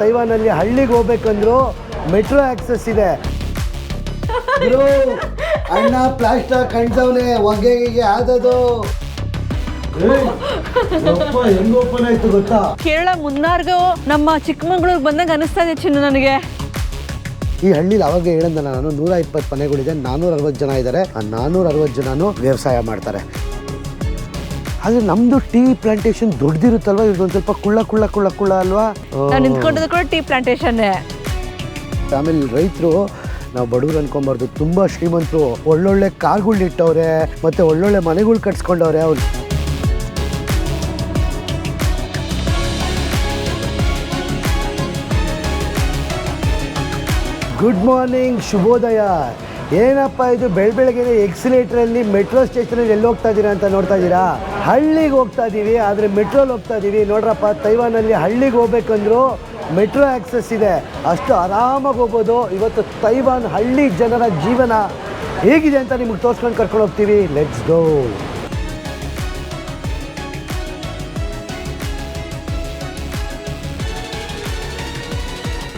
ತೈವಾನಲ್ಲಿ ಹಳ್ಳಿಗೆ ಹೋಗ್ಬೇಕಂದ್ರು metro access ಇದೆ. ಅಣ್ಣ ಪ್ಲಾಸ್ಟರ್ ಕಣ್ಸವ್ನೆ ಹೊಗೆಗೆ ಆದದು ಹೆಂಗ್ ಓಪನ್ ಆಯ್ತು ಗೊತ್ತಾ? ಕೇರಳ ಮುನ್ನಾರ್ಗೂ ನಮ್ಮ ಚಿಕ್ಕಮಂಗ್ಳೂರ್ ಬಂದಂಗೆ ಅನಿಸ್ತಾ ಇದೆ ಚಿನ್ನ ನನಗೆ. ಈ ಹಳ್ಳಿಲಿ ಅವಾಗ ಹೇಳಂದ ನಾನು ನೂರ ಇಪ್ಪತ್ತು ಮನೆಗಳಿದೆ ನಾನೂರ ಅರವತ್ತು ಜನ ಇದ್ದಾರೆ. ಆ ನಾನೂರ ಅರವತ್ತು ಜನನು ವ್ಯವಸಾಯ ಮಾಡ್ತಾರೆ. ಆದ್ರೆ ನಮ್ದು ಟೀ ಪ್ಲಾಂಟೇಶನ್ ದೊಡ್ಡದಿರುತ್ತಲ್ವಾ? ಇವ್ರದ್ದು ಸ್ವಲ್ಪ ಕುಳ್ಳ ಕುಳ್ಳ ಕುಳ್ಳ ಕುಳ್ಳ ಅಲ್ವಾ? ನಾವು ನಿಂತ್ಕೊಂಡಿದ್ದು ಕೂಡ ಟೀ ಪ್ಲಾಂಟೇಶನ್ ಆಮೇಲೆ ರೈತರು ನಾವು ಬಡವ್ರು ಅನ್ಕೊಂಬಾರ್ದು ತುಂಬ ಶ್ರೀಮಂತರು ಒಳ್ಳೊಳ್ಳೆ ಕಾರ್ಗಳು ಇಟ್ಟವ್ರೆ ಮತ್ತೆ ಒಳ್ಳೊಳ್ಳೆ ಮನೆಗಳು ಕಟ್ಸ್ಕೊಂಡವ್ರೆ ಅವ್ರು ಗುಡ್ ಮಾರ್ನಿಂಗ್ ಶುಭೋದಯ. ಏನಪ್ಪ ಇದು ಬೆಳ್ ಬೆಳಗ್ಗೆ ಎಕ್ಸಿಲೇಟ್ರಲ್ಲಿ ಮೆಟ್ರೋ ಸ್ಟೇಷನಲ್ಲಿ ಎಲ್ಲಿ ಹೋಗ್ತಾ ಇದ್ದೀರಾ ಅಂತ ನೋಡ್ತಾ ಇದ್ದೀರಾ? ಹಳ್ಳಿಗೆ ಹೋಗ್ತಾ ಇದ್ದೀವಿ ಆದರೆ ಮೆಟ್ರೋಲ್ ಹೋಗ್ತಾ ಇದ್ದೀವಿ ನೋಡ್ರಪ್ಪ, ತೈವಾನಲ್ಲಿ ಹಳ್ಳಿಗೆ ಹೋಗ್ಬೇಕಂದ್ರು ಮೆಟ್ರೋ ಆ್ಯಕ್ಸಸ್ ಇದೆ. ಅಷ್ಟು ಆರಾಮಾಗಿ ಹೋಗ್ಬೋದು. ಇವತ್ತು ತೈವಾನ್ ಹಳ್ಳಿ ಜನರ ಜೀವನ ಹೇಗಿದೆ ಅಂತ ನಿಮ್ಗೆ ತೋರ್ಸ್ಕೊಂಡು ಕರ್ಕೊಂಡು ಹೋಗ್ತೀವಿ. ಲೆಟ್ಸ್ ಗೋ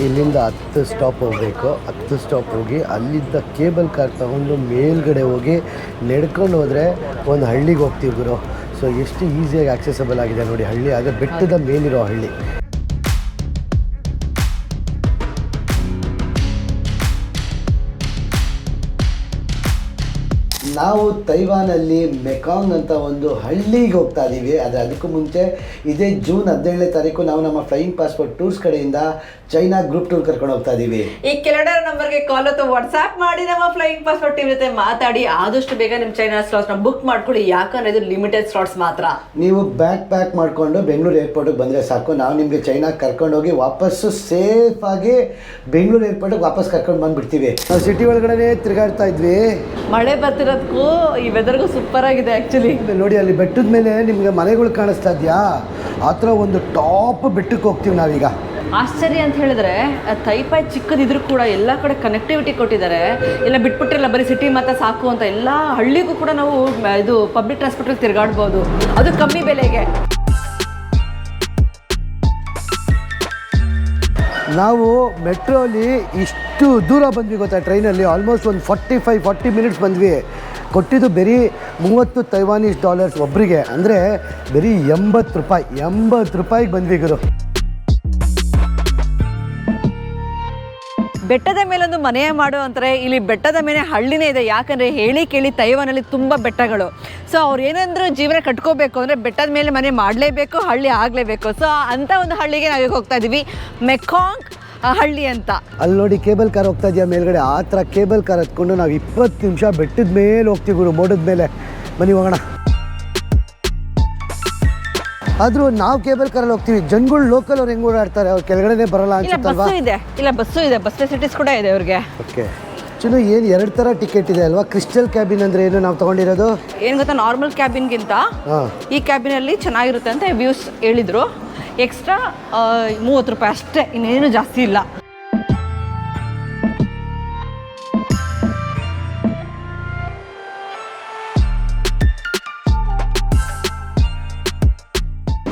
ಇಲ್ಲಿಂದ ಹತ್ತು ಸ್ಟಾಪ್ ಹೋಗಬೇಕು. ಹತ್ತು ಸ್ಟಾಪ್ ಹೋಗಿ ಅಲ್ಲಿದ್ದ ಕೇಬಲ್ ಕಾರ್ ತಗೊಂಡು ಮೇಲ್ಗಡೆ ಹೋಗಿ ನಡ್ಕೊಂಡು ಹೋದರೆ ಒಂದು ಹಳ್ಳಿಗೆ ಹೋಗ್ತೀವಿ ಗುರು. ಸೊ ಎಷ್ಟು ಈಸಿಯಾಗಿ ಆಕ್ಸೆಸಬಲ್ ಆಗಿದೆ ನೋಡಿ ಹಳ್ಳಿ. ಆದರೆ ಬೆಟ್ಟದ ಮೇಲಿರೋ ಹಳ್ಳಿ. ನಾವು ತೈವಾನಲ್ಲಿ ಮೆಕಾಂಗ್ ಅಂತ ಒಂದು ಹಳ್ಳಿಗೆ ಹೋಗ್ತಾ ಇದ್ದೀವಿ ಆದರೆ ಅದಕ್ಕೂ ಮುಂಚೆ ಇದೇ ಜೂನ್ ಹದಿನೇಳನೇ ತಾರೀಕು ನಾವು ನಮ್ಮ ಫ್ಲೈಯಿಂಗ್ ಪಾಸ್ಪೋರ್ಟ್ ಟೂರ್ಸ್ ಕಡೆಯಿಂದ ಚೈನಾ ಗ್ರೂಪ್ ಟೂರ್ ಕರ್ಕೊಂಡು ಹೋಗ್ತಾ ಇದೀವಿ. ಈ ಕೆಳಗಡೆ ನಂಬರ್ಗೆ ಕಾಲ್ ಅಥವಾ ವಾಟ್ಸ್ಆಪ್ ಮಾಡಿ ನಮ್ಮ ಫ್ಲೈಯಿಂಗ್ ಪಾಸ್ಪೋರ್ಟ್ ಟೀಮ್ ಜೊತೆ ಮಾತಾಡಿ ಆದಷ್ಟು ಬೇಗ ನಿಮ್ಮ ಚೈನಾ ಸ್ಲಾಟ್ಸ್ನ ಬುಕ್ ಮಾಡ್ಕೊಳ್ಳಿ ಯಾಕಂದ್ರೆ ಇದು ಲಿಮಿಟೆಡ್ ಸ್ಲಾಟ್ಸ್ ಮಾತ್ರ. ನೀವು ಬ್ಯಾಕ್ ಪ್ಯಾಕ್ ಮಾಡಿಕೊಂಡು ಬೆಂಗಳೂರು ಏರ್ಪೋರ್ಟಿಗೆ ಬಂದರೆ ಸಾಕು. ನಾವು ನಿಮಗೆ ಚೈನಾ ಕರ್ಕೊಂಡೋಗಿ ವಾಪಸ್ಸು ಸೇಫಾಗಿ ಬೆಂಗಳೂರು ಏರ್ಪೋರ್ಟಿಗೆ ವಾಪಸ್ ಕರ್ಕೊಂಡು ಬಂದ್ಬಿಡ್ತೀವಿ. ನಾವು ಸಿಟಿ ಒಳಗಡೆ ತಿರುಗಾಡ್ತಾ ಇದ್ವಿ. ಮಳೆ ಬರ್ತಿರೋದಕ್ಕೂ ಈ ವೆದರ್ಗೂ ಸೂಪರ್ ಆಗಿದೆ ಆಕ್ಚುಲಿ ನೋಡಿ ಅಲ್ಲಿ ಬೆಟ್ಟದ ಮೇಲೆ ನಿಮಗೆ ಮನೆಗಳು ಕಾಣಿಸ್ತಾ ಇದೆಯಾ? ಆ ಥರ ಒಂದು ಟಾಪ್ ಬೆಟ್ಟಕ್ಕೆ ಹೋಗ್ತೀವಿ ನಾವೀಗ. ಆಶ್ಚರ್ಯ ಅಂತ ಹೇಳಿದ್ರೆ ತೈಪಾಯಿ ಚಿಕ್ಕದಿದ್ರು ಕೂಡ ಎಲ್ಲ ಕಡೆ ಕನೆಕ್ಟಿವಿಟಿ ಕೊಟ್ಟಿದ್ದಾರೆ. ಎಲ್ಲ ಬಿಟ್ಬಿಟ್ಟಿರಲ್ಲ ಬರೀ ಸಿಟಿ ಮಾತ್ರ ಸಾಕು ಅಂತ ಎಲ್ಲ ಹಳ್ಳಿಗೂ ಕೂಡ ನಾವು ಇದು ಪಬ್ಲಿಕ್ ಟ್ರಾನ್ಸ್ಪೋರ್ಟಲ್ಲಿ ತಿರುಗಾಡ್ಬೋದು. ಅದು ಕಮ್ಮಿ ಬೆಲೆಗೆ. ನಾವು ಮೆಟ್ರೋಲಿ ಇಷ್ಟು ದೂರ ಬಂದ್ವಿ ಗೊತ್ತಾ ಟ್ರೈನಲ್ಲಿ? ಆಲ್ಮೋಸ್ಟ್ ಒಂದು ಫಾರ್ಟಿ ಫೈವ್ ಫಾರ್ಟಿ ಮಿನಿಟ್ಸ್ ಬಂದ್ವಿ. ಕೊಟ್ಟಿದ್ದು ಬರೀ ಮೂವತ್ತು ತೈವಾನೀಸ್ ಡಾಲರ್ಸ್ ಒಬ್ಬರಿಗೆ ಅಂದರೆ ಬರೀ ಎಂಬತ್ತು ರೂಪಾಯಿ, ಎಂಬತ್ತು ರೂಪಾಯಿಗೆ ಬಂದ್ವಿ ಗುರು. ಬೆಟ್ಟದ ಮೇಲೊಂದು ಮನೆ ಮಾಡು ಅಂತಾರೆ. ಇಲ್ಲಿ ಬೆಟ್ಟದ ಮೇಲೆ ಹಳ್ಳಿನೇ ಇದೆ. ಯಾಕಂದ್ರೆ ಹೇಳಿ ಕೇಳಿ ತೈವನಲ್ಲಿ ತುಂಬ ಬೆಟ್ಟಗಳು. ಸೊ ಅವ್ರು ಏನಂದ್ರು ಜೀವನ ಕಟ್ಕೋಬೇಕು ಅಂದರೆ ಬೆಟ್ಟದ ಮೇಲೆ ಮನೆ ಮಾಡಲೇಬೇಕು, ಹಳ್ಳಿ ಆಗಲೇಬೇಕು. ಸೊ ಅಂಥ ಒಂದು ಹಳ್ಳಿಗೆ ನಾವೀಗ ಹೋಗ್ತಾ ಇದ್ದೀವಿ ಮೆಕಾಂಗ್ ಹಳ್ಳಿ ಅಂತ. ಅಲ್ಲಿ ನೋಡಿ ಕೇಬಲ್ ಕಾರ್ ಹೋಗ್ತಾ ಇದೆಯಾ ಮೇಲ್ಗಡೆ? ಆ ಥರ ಕೇಬಲ್ ಕಾರ್ ಹತ್ಕೊಂಡು ನಾವು ಇಪ್ಪತ್ತು ನಿಮಿಷ ಬೆಟ್ಟದ ಮೇಲೆ ಹೋಗ್ತೀವಿ ಗುರು, ಮೋಡದ ಮೇಲೆ. ಬನ್ನಿ ಹೋಗೋಣ. ಆದರೂ ನಾವು ಕೇಬಲ್ ಕಾರಲ್ಲಿ ಹೋಗ್ತೀವಿ. ಜನಗಳು ಲೋಕಲ್ ಅವ್ರು ಹೆಂಗ್ ಓಡಾಡ್ತಾರೆ? ಅವ್ರು ಕೆಳಗಡೆ ಬರಲ್ಲ ಇಲ್ಲ ಅನ್ಸುತ್ತಲ್ವಾ? ಬಸ್ಸು ಇದೆ. ಇಲ್ಲ ಬಸ್ಸು ಇದೆ. ಬಸ್ ಫೆಸಿಲಿಟೀಸ್ ಕೂಡ ಇದೆ ಅವ್ರಿಗೆ. ಓಕೆ. ಚಲೋ ಏನು ಎರಡು ಥರ ಟಿಕೆಟ್ ಇದೆ ಅಲ್ವಾ? ಕ್ರಿಸ್ಟಲ್ ಕ್ಯಾಬಿನ್ ಅಂದ್ರೆ ಏನು ನಾವು ತಗೊಂಡಿರೋದು? ಏನು ಗೊತ್ತಾ ನಾರ್ಮಲ್ ಕ್ಯಾಬಿನ್ಗಿಂತ ಹಾಂ. ಈ ಕ್ಯಾಬಿನಲ್ಲಿ ಚೆನ್ನಾಗಿರುತ್ತೆ ಅಂತ ವ್ಯೂಸ್ ಹೇಳಿದ್ರು. ಎಕ್ಸ್ಟ್ರಾ ಮೂವತ್ತು ರೂಪಾಯಿ ಅಷ್ಟೇ. ಇನ್ನೇನು ಜಾಸ್ತಿ ಇಲ್ಲ.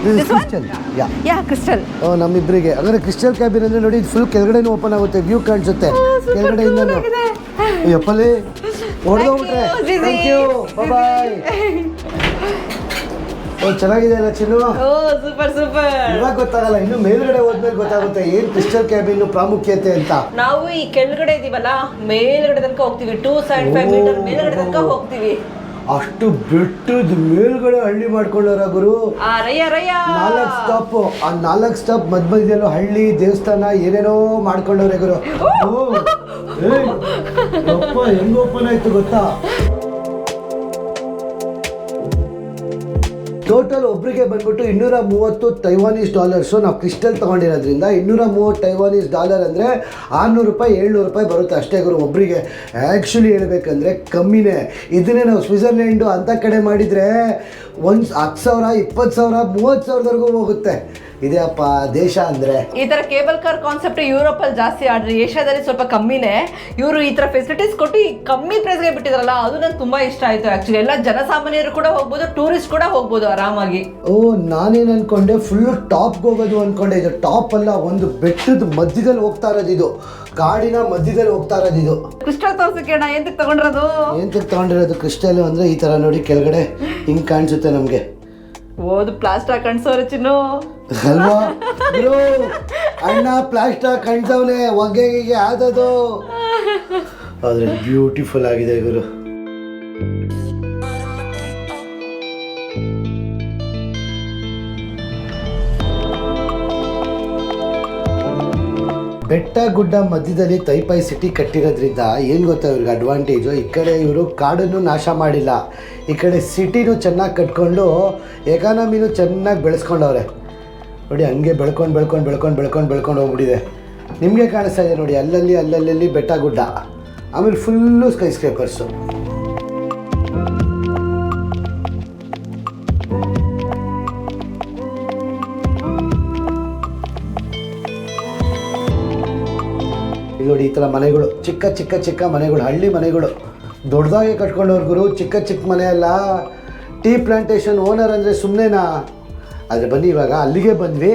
This one? Yeah yeah crystal ಓ ನಮ್ಮಿಬ್ಬರಿಗೆ ಅಂದರೆ ಕ್ರಿಸ್ಟಲ್ ಕ್ಯಾಬಿನ್ ಅಂದ್ರೆ ನೋಡಿ ಫುಲ್ ಕೆಳಗಡೆನೂ ಓಪನ್ ಆಗುತ್ತೆ ವ್ಯೂ ಕಾಣಿಸುತ್ತೆ. ಕೆಳಗಡೆಯಿಂದನೂ ಯಪ್ಪಲ್ಲಿ ಹೊಡೆದೋಗ್ಬಿಟ್ರೆ ಥ್ಯಾಂಕ್ ಯು ಬಾಯ್ ಓ ಚೆನ್ನಾಗಿದೆ ಅಲ್ಲ ಚಿನ್ನು? ಸೂಪರ್ ಇವಾಗ ಗೊತ್ತಾಗಲ್ಲ ಇನ್ನು ಮೇಲ್ಗಡೆ ಹೋದ್ಮೇಲೆ ಗೊತ್ತಾಗುತ್ತೆ ಏನು ಕ್ರಿಸ್ಟಲ್ ಕ್ಯಾಬಿನ್ ಪ್ರಾಮುಖ್ಯತೆ ಅಂತ. ನಾವು ಈ ಕೆಳಗಡೆ ಇದೀವಲ್ಲ ಮೇಲ್ಗಡೆ ತನಕ ಹೋಗ್ತೀವಿ. ಟೂ ಸೆವೆಂಟಿ ಫೈವ್ ಮೀಟರ್ ಮೇಲ್ಗಡೆ ತನಕ ಹೋಗ್ತೀವಿ. ಅಷ್ಟು ಬೆಟ್ಟದ ಮೇಲ್ಗಡೆ ಹಳ್ಳಿ ಮಾಡ್ಕೊಳ್ಳೋರ ಗುರು. ನಾಲ್ಕು ಸ್ಟಾಪ್ ಆ ನಾಲ್ಕು ಸ್ಟಾಪ್ ಮಧ್ಯ ಮಧ್ಯದಲ್ಲೂ ಹಳ್ಳಿ ದೇವಸ್ಥಾನ ಏನೇನೋ ಮಾಡ್ಕೊಂಡವ್ರೆ ಗುರು. ಹೆಂಗ್ ಓಪನ್ ಆಯ್ತು ಗೊತ್ತಾ? ಟೋಟಲ್ ಒಬ್ಬರಿಗೆ ಬಂದ್ಬಿಟ್ಟು ಇನ್ನೂರ ಮೂವತ್ತು ತೈವಾನೀಸ್ ಡಾಲರ್ಸು ನಾವು ಕ್ರಿಸ್ಟಲ್ ತೊಗೊಂಡಿರೋದ್ರಿಂದ ಇನ್ನೂರ ಮೂವತ್ತು ತೈವಾನೀಸ್ ಡಾಲರ್ ಅಂದರೆ ಆರುನೂರು ರೂಪಾಯಿ, ಏಳ್ನೂರು ರೂಪಾಯಿ ಬರುತ್ತೆ ಅಷ್ಟೇ ಗುರು ಒಬ್ಬರಿಗೆ ಆ್ಯಕ್ಚುಲಿ ಹೇಳ್ಬೇಕಂದ್ರೆ ಕಮ್ಮಿನೇ. ಇದನ್ನೇ ನಾವು ಸ್ವಿಟ್ಜರ್ಲ್ಯಾಂಡು ಅಂಥ ಕಡೆ ಮಾಡಿದರೆ ಒಂದು ಹತ್ತು ಸಾವಿರ, ಇಪ್ಪತ್ತು ಸಾವಿರ, ಮೂವತ್ತು ಸಾವಿರದವರೆಗೂ ಹೋಗುತ್ತೆ. ಇದೇ ಅಪ್ಪ ದೇಶ ಅಂದರೆ? ಈ ತರ ಕೇಬಲ್ ಕಾರ್ ಕಾನ್ಸೆಪ್ಟ್ ಯುರೋಪ್ ಅಲ್ಲಿ ಜಾಸ್ತಿ ಆಡ್ರಿ ಏಷ್ಯಾದಲ್ಲಿ ಸ್ವಲ್ಪ ಕಮ್ಮಿನೇ. ಇವರು ಈ ತರ ಫೆಸಿಲಿಟೀಸ್ ಕೊಟ್ಟು ಈ ಕಮ್ಮಿ ಪ್ರೈಸ್ಗೆ ಬಿಟ್ಟಿದ್ರಲ್ಲ ಅದು ನಂಗೆ ತುಂಬಾ ಇಷ್ಟ ಆಯ್ತು ಆಕ್ಚುಲಿ ಎಲ್ಲ ಜನಸಾಮಾನ್ಯರು ಕೂಡ ಹೋಗ್ಬೋದು ಟೂರಿಸ್ಟ್ ಕೂಡ ಹೋಗ್ಬೋದು ಆರಾಮಾಗಿ. ಓ ನಾನೇನು ಅನ್ಕೊಂಡೆ ಫುಲ್ ಟಾಪ್ಗೆ ಹೋಗೋದು ಅನ್ಕೊಂಡೆ. ಇದು ಟಾಪ್ ಅಲ್ಲ ಒಂದು ಬೆಟ್ಟದ ಮಧ್ಯದಲ್ಲಿ ಹೋಗ್ತಾ ಇರೋದು ಇದು. ಕಾಡಿನ ಮಧ್ಯದಲ್ಲಿ ಹೋಗ್ತಾ ಇರೋದು ಇದು. ಕ್ರಿಸ್ಟಲ್ ತೋರ್ಸಕ್ಕೆ ಅಣ್ಣ ಎಂತಕ್ಕೆ ತಗೊಂಡಿರೋದು? ಏನ್ ತಗೊಂಡಿರೋದು? ಕ್ರಿಸ್ಟಲ್ ಅಂದರೆ ಈ ಥರ ನೋಡಿ ಕೆಳಗಡೆ ಹಿಂಗೆ ಕಾಣಿಸುತ್ತೆ ನಮಗೆ. ಓದು ಪ್ಲಾಸ್ಟರ್ ಕಣ್ಸೋರು ಚಿನ್ನು. ಅಲ್ವಾ? ಬ್ರೋ, ಅಣ್ಣ ಪ್ಲಾಸ್ಟರ್ ಕಣ್ಸವ್ನೆ, ಹೊಗೆಗೆ ಆದದು ಆದ್ರೆ ಬ್ಯೂಟಿಫುಲ್ ಆಗಿದೆ ಗುರು. ಬೆಟ್ಟ ಗುಡ್ಡ ಮಧ್ಯದಲ್ಲಿ ತೈಪಾಯಿ ಸಿಟಿ ಕಟ್ಟಿರೋದ್ರಿಂದ ಏನು ಗೊತ್ತಾ ಇವ್ರಿಗೆ ಅಡ್ವಾಂಟೇಜು ಈ ಕಡೆ ಇವರು ಕಾಡನ್ನು ನಾಶ ಮಾಡಿಲ್ಲ. ಈ ಕಡೆ ಸಿಟಿನೂ ಚೆನ್ನಾಗಿ ಕಟ್ಕೊಂಡು ಎಕಾನಮಿನೂ ಚೆನ್ನಾಗಿ ಬೆಳೆಸ್ಕೊಂಡವ್ರೆ. ನೋಡಿ, ಹಂಗೆ ಬೆಳ್ಕೊಂಡು ಬೆಳ್ಕೊಂಡು ಬೆಳ್ಕೊಂಡು ಬೆಳ್ಕೊಂಡು ಬೆಳ್ಕೊಂಡು ಹೋಗ್ಬಿಟ್ಟಿದೆ. ನಿಮಗೆ ಕಾಣಿಸ್ತಾ ಇದೆ ನೋಡಿ, ಅಲ್ಲಲ್ಲಿ ಅಲ್ಲಲ್ಲಿ ಬೆಟ್ಟ ಗುಡ್ಡ. ಆಮೇಲೆ ಫುಲ್ಲು ಸ್ಕೈ ಸ್ಕ್ರೇಪರ್ಸು ನೋಡಿ, ಈ ಥರ ಮನೆಗಳು, ಚಿಕ್ಕ ಚಿಕ್ಕ ಚಿಕ್ಕ ಮನೆಗಳು, ಹಳ್ಳಿ ಮನೆಗಳು. ದೊಡ್ಡದಾಗೆ ಕಟ್ಕೊಂಡವ್ರು ಗುರು ಚಿಕ್ಕ ಚಿಕ್ಕ ಮನೆ ಅಲ್ಲ. ಟೀ ಪ್ಲಾಂಟೇಶನ್ ಓನರ್ ಅಂದರೆ ಸುಮ್ಮನೆನಾ ಆದರೆ ಬನ್ನಿ ಇವಾಗ ಅಲ್ಲಿಗೆ ಬಂದ್ವಿ.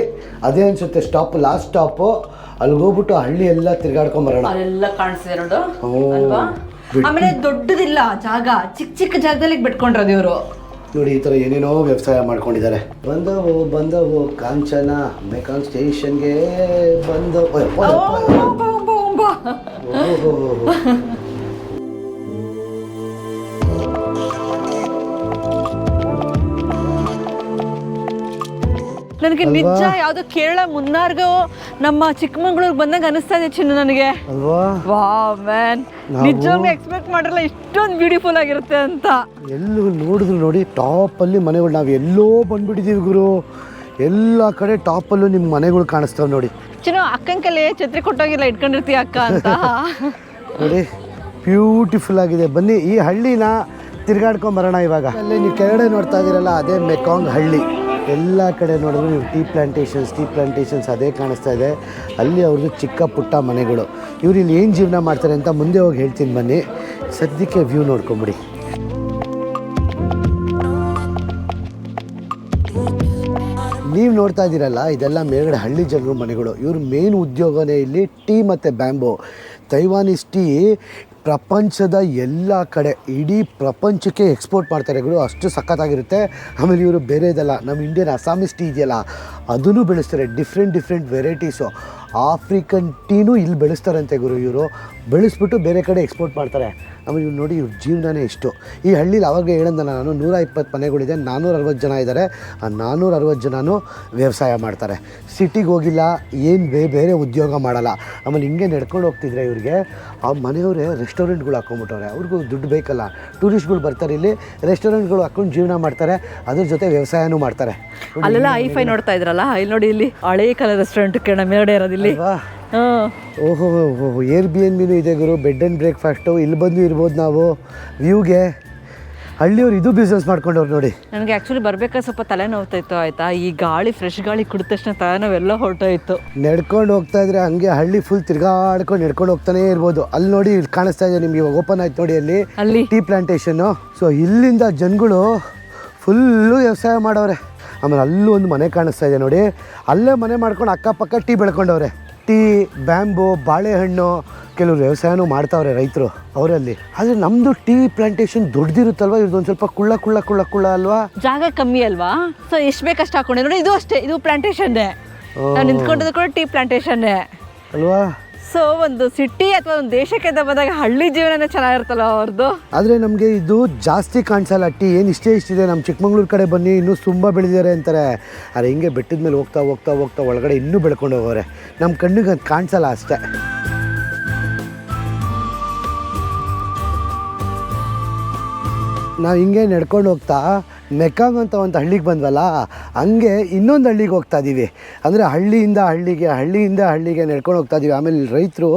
ಅದೇ ಅನಿಸುತ್ತೆ ಸ್ಟಾಪ್ ಲಾಸ್ಟ್ ಸ್ಟಾಪು. ಅಲ್ಲಿಗೆ ಹೋಗ್ಬಿಟ್ಟು ಹಳ್ಳಿ ಎಲ್ಲ ತಿರ್ಗಾಡ್ಕೊಂಬರೋಣ ಅಲ್ಲೆಲ್ಲ ಕಾಣಿಸ್ತಿದೆ ನೋಡು. ಓ, ಅಲ್ವಾ. ಆಮೇಲೆ ದೊಡ್ಡದಿಲ್ಲ ಜಾಗ ಚಿಕ್ಕ ಚಿಕ್ಕ ಜಾಗದಲ್ಲಿ ಬಿಟ್ಕೊಂಡ್ರದು ಇವರು ನೋಡಿ ಈ ಥರ ಏನೇನೋ ವ್ಯವಸಾಯ ಮಾಡ್ಕೊಂಡಿದ್ದಾರೆ. ಬಂದವು ಬಂದವು ಕಾಂಚನ ಮೆಕಾನ್ ಸ್ಟೇಷನ್ಗೆ ಬಂದವು. ಯಪ್ಪ, ಯಪ್ಪ, ಯಪ್ಪ. ಓಹೋ. ನನಗೆ ನಿಜ ಯಾವುದೋ ಕೇರಳ ಮುನ್ನಾರ್ಗೋ ನಮ್ಮ ಚಿಕ್ಕಮಂಗ್ಳೂರ್ ಬಂದಂಗೆ ಅನಿಸ್ತಾ ಇದೆ ಚಿನ್ನ ನನಗೆ. ವಾ ಮ್ಯಾನ್. ನಿಜವಾಗ್ಲೂ ಎಕ್ಸ್ಪೆಕ್ಟ್ ಮಾಡಿರಲ್ಲ ಇಷ್ಟೊಂದು ಬ್ಯೂಟಿಫುಲ್ ಆಗಿರುತ್ತೆ ಅಂತ. ಎಲ್ಲೂ ನೋಡಿದ್ರು ನೋಡಿ ಟಾಪಲ್ಲಿ ಮನೆಗಳು ನಾವು ಎಲ್ಲೋ ಬಂದ್ಬಿಟ್ಟಿದ್ದೀವಿ ಗುರು. ಎಲ್ಲ ಕಡೆ ಟಾಪಲ್ಲೂ ನಿಮ್ಮ ಮನೆಗಳು ಕಾಣಿಸ್ತಾವೆ ನೋಡಿ. ಚಿನ್ನು ಅಕ್ಕಂಕಲ್ಲಿ ಛತ್ರಿ ಕೊಟ್ಟೋಗಿಲ್ಲ ಇಟ್ಕೊಂಡಿರ್ತೀಯ ಅಕ್ಕ ಅಂತ? ನೋಡಿ ಬ್ಯೂಟಿಫುಲ್ ಆಗಿದೆ. ಬನ್ನಿ ಈ ಹಳ್ಳಿನ ತಿರ್ಗಾಡ್ಕೊಂಡ್ ಬರೋಣ ಇವಾಗ. ಅಲ್ಲಿ ನೀವು ಕೆಳಗಡೆ ನೋಡ್ತಾ ಇದ್ದೀರಲ್ಲ ಅದೇ ಮೆಕಾಂಗ್ ಹಳ್ಳಿ. ಎಲ್ಲ ಕಡೆ ನೋಡಿದ್ರು ನೀವು ಟೀ ಪ್ಲಾಂಟೇಶನ್ಸ್ ಟೀ ಪ್ಲಾಂಟೇಶನ್ಸ್ ಅದೇ ಕಾಣಿಸ್ತಾ ಇದೆ. ಅಲ್ಲಿ ಅವ್ರದ್ದು ಚಿಕ್ಕ ಪುಟ್ಟ ಮನೆಗಳು. ಇವರು ಇಲ್ಲಿ ಏನು ಜೀವನ ಮಾಡ್ತಾರೆ ಅಂತ ಮುಂದೆ ಹೋಗಿ ಹೇಳ್ತೀನಿ ಬನ್ನಿ. ಸದ್ಯಕ್ಕೆ ವ್ಯೂ ನೋಡ್ಕೊಂಬಿಡಿ. ನೀವು ನೋಡ್ತಾ ಇದ್ದೀರಲ್ಲ, ಇದೆಲ್ಲ ಮೇಲ್ಗಡೆ ಹಳ್ಳಿ ಜನರು ಮನೆಗಳು. ಇವ್ರ ಮೇನ್ ಉದ್ಯೋಗನೇ ಇಲ್ಲಿ ಟೀ ಮತ್ತು ಬ್ಯಾಂಬೋ. ತೈವಾನೀಸ್ ಟೀ ಪ್ರಪಂಚದ ಎಲ್ಲ ಕಡೆ ಇಡೀ ಪ್ರಪಂಚಕ್ಕೆ ಎಕ್ಸ್ಪೋರ್ಟ್ ಮಾಡ್ತಾರೆ ಗುರು. ಅಷ್ಟು ಸಖತ್ತಾಗಿರುತ್ತೆ. ಆಮೇಲೆ ಇವರು ಬೇರೆದಲ್ಲ. ನಮ್ಮ ಇಂಡಿಯನ್ ಅಸ್ಸಾಮೀಸ್ ಟೀ ಇದೆಯಲ್ಲ, ಅದನ್ನು ಬೆಳೆಸ್ತಾರೆ. ಡಿಫ್ರೆಂಟ್ ಡಿಫ್ರೆಂಟ್ ವೆರೈಟೀಸು ಆಫ್ರಿಕನ್ ಟೀನೂ ಇಲ್ಲಿ ಬೆಳೆಸ್ತಾರಂತೆ ಗುರು ಇವರು. ಬೆಳೆಸ್ಬಿಟ್ಟು ಬೇರೆ ಕಡೆ ಎಕ್ಸ್ಪೋರ್ಟ್ ಮಾಡ್ತಾರೆ. ಆಮೇಲೆ ಇವ್ರು ನೋಡಿ ಇವ್ರ ಜೀವನನೇ ಇಷ್ಟು. ಈ ಹಳ್ಳಿಲಿ ಅವಾಗ ಹೇಳಂದ ನಾನು ನೂರ ಇಪ್ಪತ್ತು ಮನೆಗಳಿದೆ ನಾನ್ನೂರ ಅರವತ್ತು ಜನ ಇದ್ದಾರೆ ಆ ನಾನ್ನೂರ ಅರವತ್ತು ಜನನೂ ವ್ಯವಸಾಯ ಮಾಡ್ತಾರೆ. ಸಿಟಿಗೆ ಹೋಗಿಲ್ಲ ಏನು ಬೇ ಬೇರೆ ಉದ್ಯೋಗ ಮಾಡಲ್ಲ. ಆಮೇಲೆ ಹಿಂಗೆ ನಡ್ಕೊಂಡು ಹೋಗ್ತಿದ್ರೆ ಇವ್ರಿಗೆ ಆ ಮನೆಯವರೇ ರೆಸ್ಟೋರೆಂಟ್ಗಳು ಹಾಕೊಂಡ್ಬಿಟ್ಟವ್ರೆ ಅವ್ರಿಗೂ ದುಡ್ಡು ಬೇಕಲ್ಲ. ಟೂರಿಸ್ಟ್ಗಳು ಬರ್ತಾರೆ ಇಲ್ಲಿ ರೆಸ್ಟೋರೆಂಟ್ಗಳು ಹಾಕೊಂಡು ಜೀವನ ಮಾಡ್ತಾರೆ. ಅದ್ರ ಜೊತೆ ವ್ಯವಸಾಯನೂ ಮಾಡ್ತಾರೆ. ಅಲ್ಲೆಲ್ಲ ಐ ಫೈ ನೋಡ್ತಾ ಇದ್ರಲ್ಲ? ಇಲ್ಲಿ ನೋಡಿ ಇಲ್ಲಿ ಹಳೆ ಕಾಲ ರೆಸ್ಟೋರೆಂಟ್ ಕೇಳ ಮೇಲ್ಗಡೆ ಇರೋದು ಹ್ಮ್ ಓಹೋ ಏರ್ ಬಿ ಎನ್ ಬಿನೂ ಇದೆ ಗುರು. ಬೆಡ್ ಆ್ಯಂಡ್ ಬ್ರೇಕ್ಫಾಸ್ಟು ಇಲ್ಲಿ ಬಂದು ಇರ್ಬೋದು ನಾವು. ವ್ಯೂಗೆ ಹಳ್ಳಿಯವ್ರು ಇದು ಬಿಸ್ನೆಸ್ ಮಾಡ್ಕೊಂಡವ್ರು ನೋಡಿ. ನನಗೆ ಆ್ಯಕ್ಚುಲಿ ಬರ್ಬೇಕಾದ್ರೆ ಸ್ವಲ್ಪ ತಲೆ ನೋವ್ತಾಯಿತ್ತು ಆಯ್ತಾ? ಈ ಗಾಳಿ ಫ್ರೆಶ್ ಗಾಳಿ ಕುಡಿದ ತಕ್ಷಣ ತಲೆನೋವೆಲ್ಲ ಹೊರಟೋಯ್ತು. ನಡ್ಕೊಂಡು ಹೋಗ್ತಾ ಇದ್ರೆ ಹಂಗೆ ಹಳ್ಳಿ ಫುಲ್ ತಿರ್ಗಾಡ್ಕೊಂಡು ನಡ್ಕೊಂಡು ಹೋಗ್ತಾನೆ ಇರ್ಬೋದು. ಅಲ್ಲಿ ನೋಡಿ ಇಲ್ಲಿ ಕಾಣಿಸ್ತಾ ಇದೆ ನಿಮ್ಗೆ ಇವಾಗ ಓಪನ್ ಆಯ್ತು ನೋಡಿ ಅಲ್ಲಿ. ಅಲ್ಲಿ? ಟೀ ಪ್ಲಾಂಟೇಶನ್ನು ಸೊ ಇಲ್ಲಿಂದ ಜನಗಳು ಫುಲ್ಲು ವ್ಯವಸಾಯ ಮಾಡೋರೆ. ಆಮೇಲೆ ಅಲ್ಲೂ ಒಂದು ಮನೆ ಕಾಣಿಸ್ತಾ ಇದೆ ನೋಡಿ. ಅಲ್ಲೇ ಮನೆ ಮಾಡ್ಕೊಂಡು ಅಕ್ಕಪಕ್ಕ ಟೀ ಬೆಳ್ಕೊಂಡವ್ರೆ. ಟೀ ಬ್ಯಾಂಬು ಬಾಳೆಹಣ್ಣು ಕೆಲವು ವ್ಯವಸಾಯನೂ ಮಾಡ್ತಾವ್ರೆ ರೈತರು ಅವರಲ್ಲಿ. ಆದರೆ ನಮ್ಮದು ಟೀ ಪ್ಲಾಂಟೇಶನ್ ದೊಡ್ಡದಿರುತ್ತಲ್ವಾ ಇವ್ರದ್ದು ಒಂದು ಸ್ವಲ್ಪ ಕುಳ್ಳ ಕುಳ್ಳ ಕುಳ್ಳ ಕುಳ್ಳ ಅಲ್ವಾ? ಜಾಗ ಕಮ್ಮಿ ಅಲ್ವಾ? ಸೊ ಎಷ್ಟು ಬೇಕಷ್ಟು ಹಾಕೊಂಡೆ. ನೋಡಿ ಇದು ಅಷ್ಟೇ ಇದು ಪ್ಲಾಂಟೇಶನ್ನೇ ನಾವು ನಿಂತ್ಕೊಂಡಿದ್ದು ಕೂಡ ಟೀ ಪ್ಲಾಂಟೇಶನ್ನೇ ಅಲ್ವಾ? ಸೊ, ಒಂದು ಸಿಟಿ ಅಥವಾ ಒಂದು ದೇಶಕ್ಕೆ ಅಂತ ಬಂದಾಗ ಹಳ್ಳಿ ಜೀವನನೇ ಚೆನ್ನಾಗಿರ್ತಲ್ಲ ಅವ್ರದ್ದು ಆದರೆ ನಮಗೆ ಇದು ಜಾಸ್ತಿ ಕಾಣಿಸಲ್ಲ. ಟೀ ಏನು ಇಷ್ಟೇ ಇಷ್ಟಿದೆ ನಮ್ಮ ಚಿಕ್ಕಮಂಗ್ಳೂರು ಕಡೆ ಬನ್ನಿ, ಇನ್ನೂ ತುಂಬ ಬೆಳೆದಿದ್ದಾರೆ ಅಂತಾರೆ. ಅರೆ, ಹಿಂಗೆ ಬೆಟ್ಟದ ಮೇಲೆ ಹೋಗ್ತಾ ಹೋಗ್ತಾ ಹೋಗ್ತಾ ಒಳಗಡೆ ಇನ್ನೂ ಬೆಳ್ಕೊಂಡು ಹೋಗೋರೆ. ನಮ್ಮ ಕಣ್ಣಿಗೆ ಅದು ಕಾಣಿಸಲ್ಲ ಅಷ್ಟೇ. ನಾವು ಹಿಂಗೆ ನಡ್ಕೊಂಡು ಹೋಗ್ತಾ ಮೆಕ್ಕಾಂಗ್ ಅಂತ ಒಂದು ಹಳ್ಳಿಗೆ ಬಂದ್ವಲ್ಲ, ಹಂಗೆ ಇನ್ನೊಂದು ಹಳ್ಳಿಗೆ ಹೋಗ್ತಾ ಇದ್ದೀವಿ ಅಂದರೆ ಹಳ್ಳಿಯಿಂದ ಹಳ್ಳಿಗೆ ಹಳ್ಳಿಯಿಂದ ಹಳ್ಳಿಗೆ ನಡ್ಕೊಂಡು ಹೋಗ್ತಾ ಇದ್ದೀವಿ ಆಮೇಲೆ ರೈತರು,